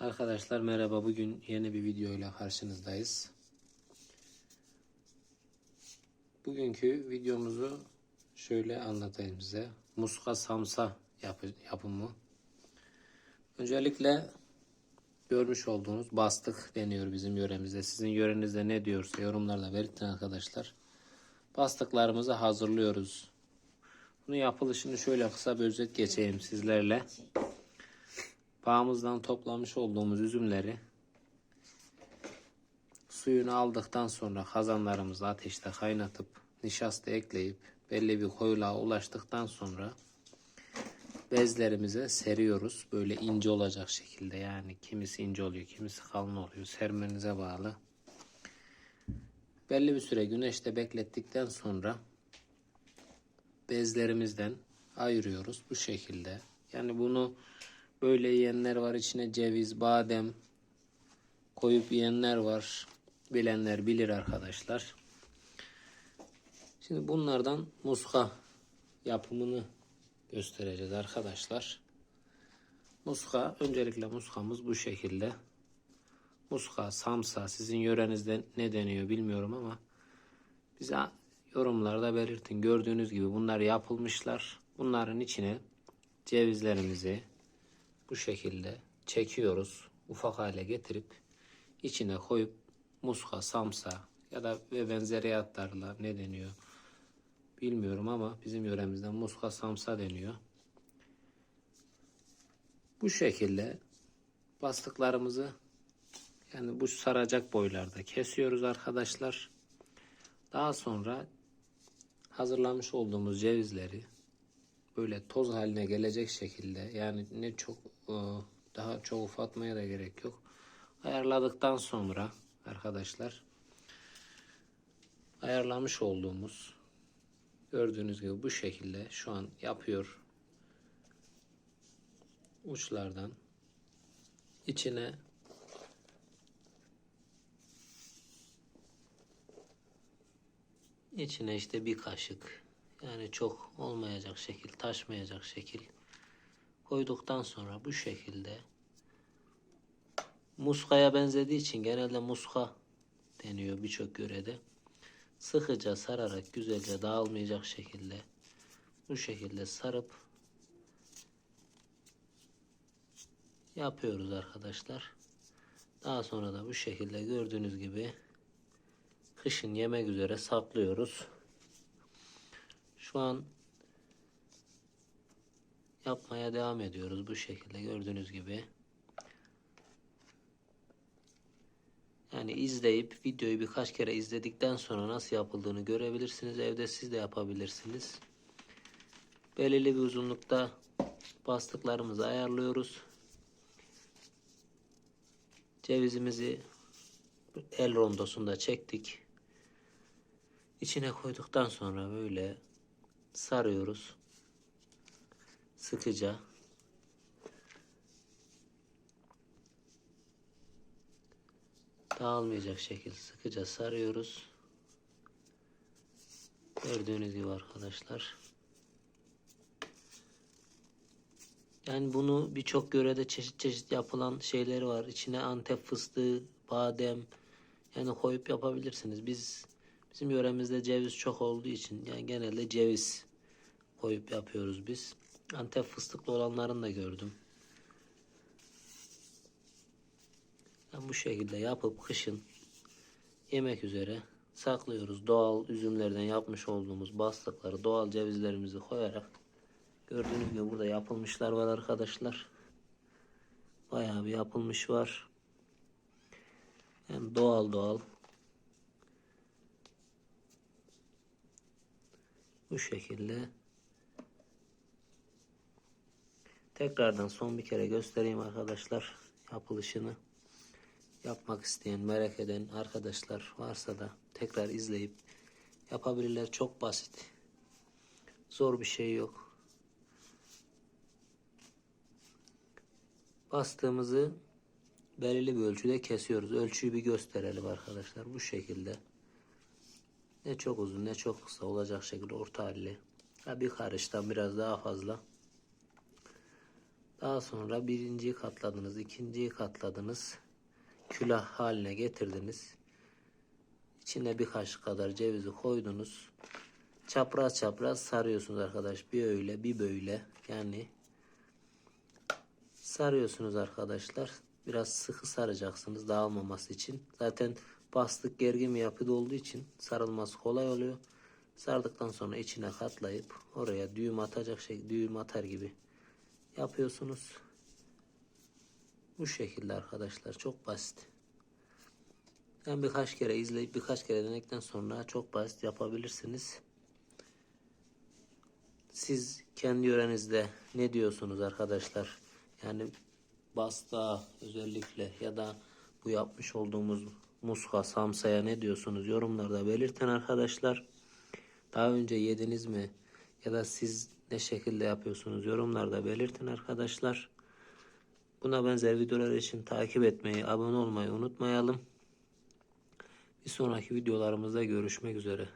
Arkadaşlar merhaba. Bugün yeni bir video ile karşınızdayız. Bugünkü videomuzu şöyle anlatayım size. Muska samsa yapı, yapımı. Öncelikle görmüş olduğunuz bastık deniyor bizim yöremizde. Sizin yörenizde ne diyorsa yorumlarda belirtin arkadaşlar. Bastıklarımızı hazırlıyoruz. Bunun yapılışını şöyle kısa bir özet geçeyim sizlerle. Bağımızdan toplamış olduğumuz üzümleri suyunu aldıktan sonra kazanlarımızı ateşte kaynatıp nişasta ekleyip belli bir koyuluğa ulaştıktan sonra bezlerimize seriyoruz. Böyle ince olacak şekilde yani kimisi ince oluyor kimisi kalın oluyor sermenize bağlı. Belli bir süre güneşte beklettikten sonra bezlerimizden ayırıyoruz bu şekilde. Yani bunu böyle yiyenler var içine ceviz, badem koyup yiyenler var. Bilenler bilir arkadaşlar. Şimdi bunlardan muska yapımını göstereceğiz arkadaşlar. Muska öncelikle muskamız bu şekilde. Muska, samsa sizin yörenizde ne deniyor bilmiyorum ama bize yorumlarda belirtin. Gördüğünüz gibi bunlar yapılmışlar. Bunların içine cevizlerimizi bu şekilde çekiyoruz. Ufak hale getirip içine koyup muska, samsa ya da ve benzeri atlarla ne deniyor bilmiyorum ama bizim yöremizde muska, samsa deniyor. Bu şekilde bastıklarımızı yani bu saracak boylarda kesiyoruz arkadaşlar. Daha sonra hazırlamış olduğumuz cevizleri böyle toz haline gelecek şekilde yani ne çok daha çok ufatmaya da gerek yok. Ayarladıktan sonra arkadaşlar ayarlamış olduğumuz gördüğünüz gibi bu şekilde şu an yapıyor uçlardan içine içine işte bir kaşık yani çok olmayacak şekil, taşmayacak şekil koyduktan sonra bu şekilde muskaya benzediği için genelde muska deniyor birçok yörede. Sıkıca sararak güzelce dağılmayacak şekilde bu şekilde sarıp yapıyoruz arkadaşlar. Daha sonra da bu şekilde gördüğünüz gibi kışın yemek üzere saklıyoruz. Şu an yapmaya devam ediyoruz bu şekilde gördüğünüz gibi. Yani izleyip videoyu birkaç kere izledikten sonra nasıl yapıldığını görebilirsiniz. Evde siz de yapabilirsiniz. Belirli bir uzunlukta bastıklarımızı ayarlıyoruz. Cevizimizi el rondosunda çektik. İçine koyduktan sonra böyle sarıyoruz. Sıkıca. Dağılmayacak şekilde sıkıca sarıyoruz. Gördüğünüz gibi arkadaşlar. Yani bunu birçok yörede çeşit çeşit yapılan şeyleri var. İçine antep fıstığı, badem yani koyup yapabilirsiniz. Biz bizim yöremizde ceviz çok olduğu için yani genelde ceviz koyup yapıyoruz biz. Antep fıstıklı olanlarını da gördüm. Yani bu şekilde yapıp kışın yemek üzere saklıyoruz. Doğal üzümlerden yapmış olduğumuz bastıkları, doğal cevizlerimizi koyarak gördüğünüz gibi burada yapılmışlar var arkadaşlar. Bayağı bir yapılmış var. Hem doğal doğal bu şekilde Tekrardan son bir kere göstereyim arkadaşlar yapılışını. Yapmak isteyen, merak eden arkadaşlar varsa da tekrar izleyip yapabilirler. Çok basit. Zor bir şey yok. Bastığımızı belirli bir ölçüde kesiyoruz. Ölçüyü bir gösterelim arkadaşlar. Bu şekilde. Ne çok uzun ne çok kısa olacak şekilde orta halli. Ha, bir karıştan biraz daha fazla Daha sonra birinciyi katladınız, ikinciyi katladınız. Külah haline getirdiniz. İçine bir kaşık kadar cevizi koydunuz. Çapraz çapraz sarıyorsunuz arkadaş. Bir öyle bir böyle. Yani sarıyorsunuz arkadaşlar. Biraz sıkı saracaksınız dağılmaması için. Zaten bastık gergin bir yapıda olduğu için sarılması kolay oluyor. Sardıktan sonra içine katlayıp oraya düğüm atacak şey düğüm atar gibi yapıyorsunuz. Bu şekilde arkadaşlar çok basit. Yani birkaç kere izleyip birkaç kere denedikten sonra çok basit yapabilirsiniz. Siz kendi yörenizde ne diyorsunuz arkadaşlar? Yani basta özellikle ya da bu yapmış olduğumuz muska, samsaya ne diyorsunuz? Yorumlarda belirtin arkadaşlar. Daha önce yediniz mi? Ya da siz ne şekilde yapıyorsunuz? Yorumlarda belirtin arkadaşlar. Buna benzer videolar için takip etmeyi, abone olmayı unutmayalım. Bir sonraki videolarımızda görüşmek üzere.